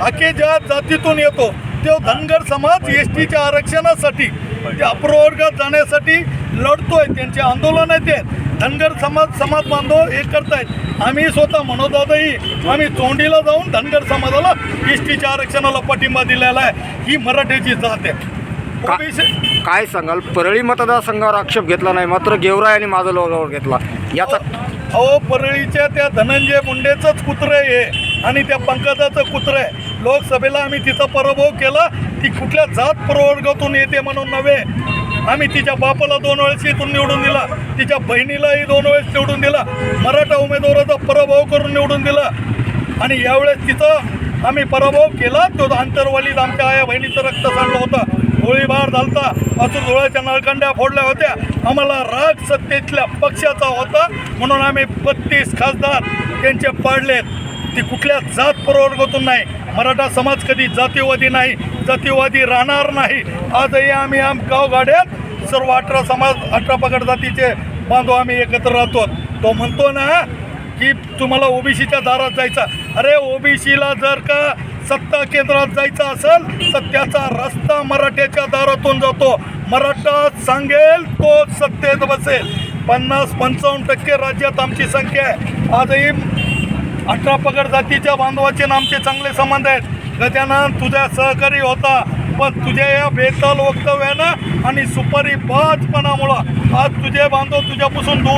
आखे ज्या जातीतून येतो तो धनगर समाज एस टीच्या आरक्षणासाठी अप्रवर्गात जाण्यासाठी लढतोय त्यांचे आंदोलन आहे ते. धनगर समाज समाज बांधव हे करतायत. आम्ही स्वतः मनोदादाही आम्ही तोंडीला जाऊन धनगर समाजाला एस टीच्या आरक्षणाला पाठिंबा दिलेला आहे. ही मराठ्याची जात आहे. का- काय सांगाल? परळी मतदारसंघावर आक्षेप घेतला नाही मात्र गेवराई आणि माझं लोगावर घेतला. याचा अहो परळीच्या त्या धनंजय मुंडेचंच कुत्रं आहे हे. आणि त्या पंकजाचं कुत्रं आहे. लोकसभेला आम्ही तिचा पराभव केला. ती कुठल्या जात प्रवर्गातून येते म्हणून नव्हे. आम्ही तिच्या बापाला दोन वेळेस इथून निवडून दिला. तिच्या बहिणीलाही दोन वेळेस निवडून दिला. मराठा उमेदवाराचा पराभव करून निवडून दिला. आणि यावेळेस तिथं आम्ही पराभव केला. तो आंतरवालीत आमच्या आया बहिणीचं रक्त सांडलं होतं. गोळीबार झालता. असून डोळ्याच्या नळकंड्या फोडल्या होत्या. आम्हाला राग सत्तेतल्या पक्षाचा होता. म्हणून आम्ही बत्तीस खासदार त्यांचे पाडलेत. ती कुठल्या जात प्रवर्गातून नाही. मराठा समाज कधी जातीवादी नाही जातीवादी राहणार नाही. आजही आम्ही आम गावगाड्यात सर्व अठरा समाज अठरा पगड जातीचे बांधव आम्ही एकत्र राहतो. तो म्हणतो ना की तुम्हाला ओबीसीच्या दारात जायचा. अरे ओबीसीला जर का सत्ता केंद्रात जायचं असेल तर त्याचा रस्ता मराठ्याच्या दारातून जातो. मराठा सांगेल तो सत्तेत बसेल. पन्नास पंचावन्न टक्के राज्यात आमची संख्या आहे. आजही अठरा पगड जातीच्या बांधवाचे नामचे आमचे चांगले संबंध आहेत. गजानन तुझ्या सहकारी होता पण तुझ्या या बेताल वक्तव्यानं आणि सुपारी बाजपणामुळं आज तुझे बांधव तुझ्यापासून दूर